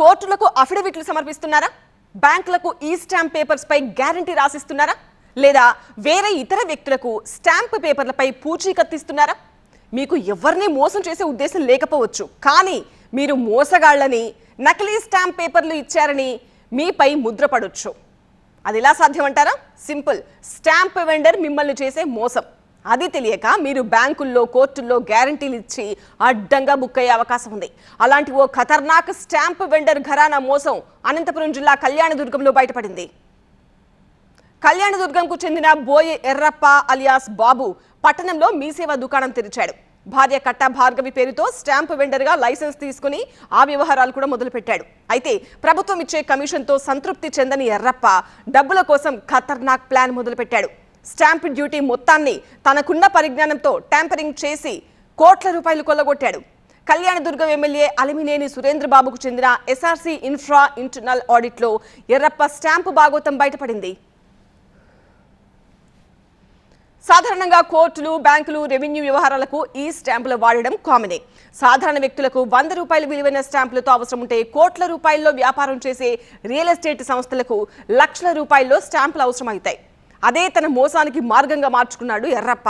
కోర్టులకు అఫిడవిట్లు సమర్పిస్తున్నారా? బ్యాంకులకు ఈ స్టాంప్ పేపర్స్ పై గ్యారంటీ రాసిస్తున్నారా? లేదా వేరే ఇతర వ్యక్తులకు స్టాంప్ పేపర్లపై పూచీ కత్తిస్తున్నారా? మీకు ఎవరిని మోసం చేసే ఉద్దేశం లేకపోవచ్చు కానీ మీరు మోసగాళ్ళని నకిలీ స్టాంప్ పేపర్లు ఇచ్చారని మీపై ముద్రపడొచ్చు. అది ఎలా సాధ్యమంటారా? సింపుల్. స్టాంప్ వెండర్ మిమ్మల్ని చేసే మోసం. అది తెలియక మీరు బ్యాంకుల్లో కోర్టుల్లో గ్యారంటీలు ఇచ్చి అడ్డంగా బుక్ అయ్యే అవకాశం ఉంది. అలాంటి ఓ ఖతర్నాక్ స్టాంప్ వెండర్ ఘరానా మోసం అనంతపురం జిల్లా కళ్యాణదుర్గంలో బయటపడింది. కళ్యాణదుర్గంకు చెందిన బోయే ఎర్రప్ప అలియాస్ బాబు పట్టణంలో మీసేవ దుకాణం తెరిచాడు. భార్య కట్ట భార్గవి పేరుతో స్టాంప్ వెండర్గా లైసెన్స్ తీసుకుని ఆ వ్యవహారాలు కూడా మొదలుపెట్టాడు. అయితే ప్రభుత్వం ఇచ్చే కమిషన్తో సంతృప్తి చెందని ఎర్రప్ప డబ్బుల కోసం ఖతర్నాక్ ప్లాన్ మొదలుపెట్టాడు. స్టాంప్ డ్యూటీ మొత్తాన్ని తనకున్న పరిజ్ఞానంతో ట్యాంపరింగ్ చేసి కోట్ల రూపాయలు కొల్లగొట్టాడు. కళ్యాణదుర్గం ఎమ్మెల్యే అలిమినేని సురేంద్రబాబుకు చెందిన ఎస్ఆర్సీ ఇన్ఫ్రా ఇంటర్నల్ ఆడిట్లో ఎర్రప్ప స్టాంపు బాగోతం బయటపడింది. సాధారణంగా కోర్టులు బ్యాంకులు రెవెన్యూ వ్యవహారాలకు ఈ స్టాంపులు వాడడం కామనే. సాధారణ వ్యక్తులకు వంద రూపాయలు విలువైన స్టాంపులతో అవసరం ఉంటే కోట్ల రూపాయల్లో వ్యాపారం చేసే రియల్ ఎస్టేట్ సంస్థలకు లక్షల రూపాయల్లో స్టాంపులు అవసరమవుతాయి. అదే తన మోసానికి మార్గంగా మార్చుకున్నాడు ఎర్రప్ప.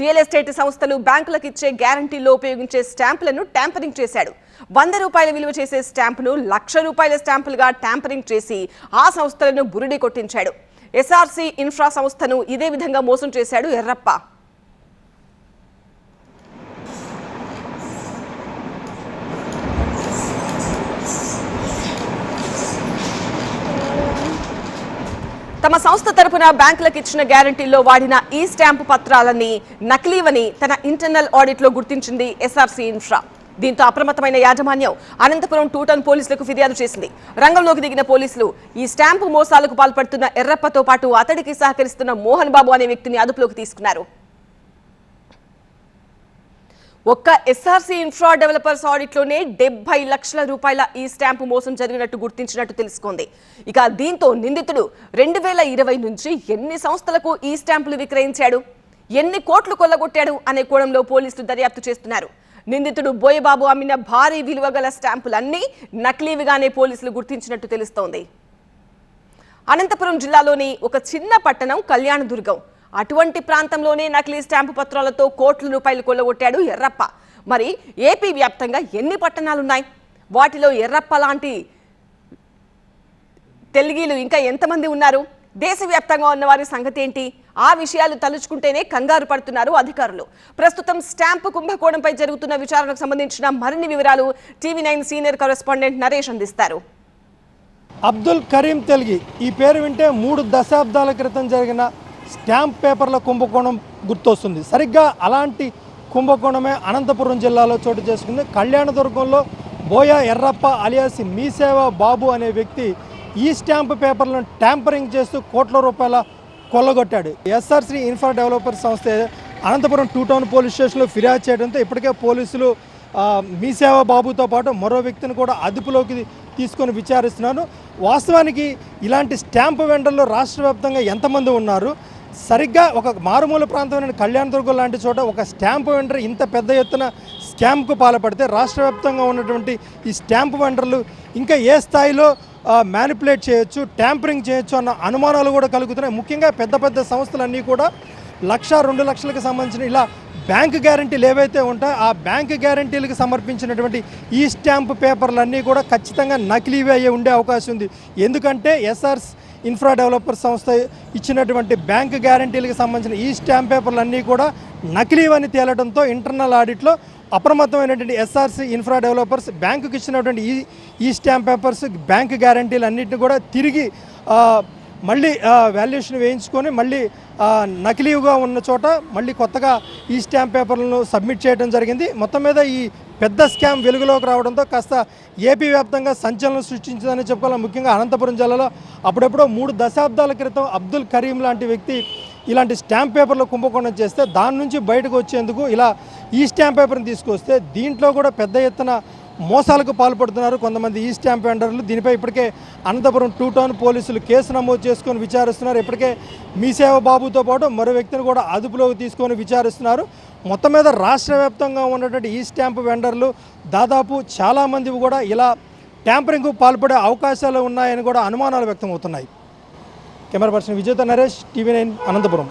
రియల్ ఎస్టేట్ సంస్థలు బ్యాంకులకు ఇచ్చే గ్యారంటీలో ఉపయోగించే స్టాంపులను ట్యాంపరింగ్ చేశాడు. వంద రూపాయల విలువ చేసే స్టాంపును లక్ష రూపాయల స్టాంపులుగా ట్యాంపరింగ్ చేసి ఆ సంస్థలను బురిడి కొట్టించాడు. ఎస్ఆర్సీ ఇన్ఫ్రా సంస్థను ఇదే విధంగా మోసం చేశాడు ఎర్రప్ప. తమ సంస్థ తరపున బ్యాంకులకు ఇచ్చిన గ్యారంటీల్లో వాడిన ఈ స్టాంపు పత్రాలన్నీ నకిలీవని తన ఇంటర్నల్ ఆడిట్లో గుర్తించింది ఎస్ఆర్సీ ఇన్ఫ్రా. దీంతో అప్రమత్తమైన యాజమాన్యం అనంతపురం టూటన్ పోలీసులకు ఫిర్యాదు చేసింది. రంగంలోకి దిగిన పోలీసులు ఈ స్టాంపు మోసాలకు పాల్పడుతున్న ఎర్రప్పతో పాటు అతడికి సహకరిస్తున్న మోహన్ బాబు అనే వ్యక్తిని అదుపులోకి తీసుకున్నారు. ఒక్క ఎస్ఆర్సీ ఇన్ఫ్రా డెవలపర్స్ ఆడిట్లోనే డెబ్బై లక్షల రూపాయల ఈ స్టాంపు మోసం జరిగినట్టు గుర్తించినట్టు తెలుసుకుంది. ఇక దీంతో నిందితుడు రెండు వేల ఇరవై నుంచి ఎన్ని సంస్థలకు ఈ స్టాంపులు విక్రయించాడు? ఎన్ని కోట్లు కొల్లగొట్టాడు అనే కోణంలో పోలీసులు దర్యాప్తు చేస్తున్నారు. నిందితుడు బోయబాబు అమ్మిన భారీ విలువ గల స్టాంపులన్నీ నకిలీవిగానే పోలీసులు గుర్తించినట్టు తెలుస్తోంది. అనంతపురం జిల్లాలోని ఒక చిన్న పట్టణం కళ్యాణదుర్గం. అటువంటి ప్రాంతంలోనే నకిలీ స్టాంపు పత్రాలతో కోట్ల రూపాయలు కొల్లగొట్టాడు ఎర్రప్ప. మరి ఏపీ వ్యాప్తంగా ఎన్ని పట్టణాలున్నాయి? వాటిలో ఎర్రప్ప లాంటి తెలుగీలు ఇంకా ఎంతమంది ఉన్నారు? దేశవ్యాప్తంగా ఉన్నవారి సంగతి ఏంటి ఆ విషయాలు తలుచుకుంటేనే కంగారు పడుతున్నారు అధికారులు. ప్రస్తుతం స్టాంపు కుంభకోణంపై జరుగుతున్న విచారణకు సంబంధించిన మరిన్ని వివరాలు TV nine senior correspondent Naresh అందిస్తారు. అబ్దుల్ కరీం తెల్గి. ఈ పేరు వింటే మూడు దశాబ్దాల క్రితం జరిగిన స్టాంప్ పేపర్ల కుంభకోణం గుర్తొస్తుంది. సరిగ్గా అలాంటి కుంభకోణమే అనంతపురం జిల్లాలో చోటు చేసుకుంది. కళ్యాణదుర్గంలో బోయా ఎర్రప్ప అలియాస్ మీసేవ బాబు అనే వ్యక్తి ఈ స్టాంప్ పేపర్లను ట్యాంపరింగ్ చేస్తూ కోట్ల రూపాయల కొల్లగొట్టాడు. ఎస్ఆర్సీ ఇన్ఫ్రా డెవలపర్ సంస్థ అనంతపురం టూ టౌన్ పోలీస్ స్టేషన్లో ఫిర్యాదు చేయడంతో ఇప్పటికే పోలీసులు మీసేవ మీ బాబుతో పాటు మరో వ్యక్తిని కూడా అదుపులోకి తీసుకొని విచారిస్తున్నాను వాస్తవానికి ఇలాంటి స్టాంప్ వెండర్లు రాష్ట్ర వ్యాప్తంగా ఎంతమంది ఉన్నారు? సరిగ్గా ఒక మారుమూల ప్రాంతమైన కళ్యాణదుర్గం లాంటి చోట ఒక స్టాంప్ వెండర్ ఇంత పెద్ద ఎత్తున స్కామ్కు పాల్పడితే రాష్ట్ర వ్యాప్తంగా ఉన్నటువంటి ఈ స్టాంప్ వెండర్లు ఇంకా ఏ స్థాయిలో మ్యానిపులేట్ చేయొచ్చు ట్యాంపరింగ్ చేయొచ్చు అన్న అనుమానాలు కూడా కలుగుతున్నాయి. ముఖ్యంగా పెద్ద పెద్ద సంస్థలన్నీ కూడా లక్ష రెండు లక్షలకు సంబంధించిన ఇలా బ్యాంక్ గ్యారంటీలు ఏవైతే ఉంటాయో ఆ బ్యాంక్ గ్యారంటీలకు సమర్పించినటువంటి ఈ స్టాంప్ పేపర్లన్నీ కూడా ఖచ్చితంగా నకిలీవి అయ్యే ఉండే అవకాశం ఉంది. ఎందుకంటే ఎస్ఆర్స్ ఇన్ఫ్రా డెవలపర్ సంస్థ ఇచ్చినటువంటి బ్యాంక్ గ్యారంటీలకు సంబంధించిన ఈ స్టాంప్ పేపర్లన్నీ కూడా నకిలీవని తేలడంతో ఇంటర్నల్ ఆడిట్లో అప్రమత్తమైనటువంటి ఎస్ఆర్సీ ఇన్ఫ్రా డెవలపర్స్ బ్యాంకుకి ఇచ్చినటువంటి ఈ ఈ స్టాంప్ పేపర్స్ బ్యాంక్ గ్యారంటీలు అన్నింటిని కూడా తిరిగి మళ్ళీ వాల్యుయేషన్ వేయించుకొని మళ్ళీ నకిలీగా ఉన్న చోట మళ్ళీ కొత్తగా ఈ స్టాంప్ పేపర్లను సబ్మిట్ చేయడం జరిగింది. మొత్తం మీద ఈ పెద్ద స్కామ్ వెలుగులోకి రావడంతో కాస్త ఏపీ వ్యాప్తంగా సంచలనం సృష్టించిందని చెప్పుకోవాలి. ముఖ్యంగా అనంతపురం జిల్లాలో అప్పుడెప్పుడో మూడు దశాబ్దాల క్రితం అబ్దుల్ కరీం లాంటి వ్యక్తి ఇలాంటి స్టాంప్ పేపర్లో కుంభకోణం చేస్తే దాని నుంచి బయటకు వచ్చేందుకు ఇలా ఈ స్టాంప్ పేపర్ని తీసుకొస్తే దీంట్లో కూడా పెద్ద ఎత్తున మోసాలకు పాల్పడుతున్నారు. కొంతమంది ఈ స్టాంప్ వెండర్లు దీనిపై ఇప్పటికే అనంతపురం టూ టౌన్ పోలీసులు కేసు నమోదు చేసుకొని విచారిస్తున్నారు. ఇప్పటికే మీసేవ బాబుతో పాటు మరో వ్యక్తిని కూడా అదుపులోకి తీసుకొని విచారిస్తున్నారు. మొత్తం మీద రాష్ట్ర వ్యాప్తంగా ఉన్నటువంటి ఈ స్టాంప్ వెండర్లు దాదాపు చాలామంది కూడా ఇలా ట్యాంపరింగ్కు పాల్పడే అవకాశాలు ఉన్నాయని కూడా అనుమానాలు వ్యక్తమవుతున్నాయి కెమెరా పర్సన్ విజేత నరేష్ టీవీ నైన్ అనంతపురం.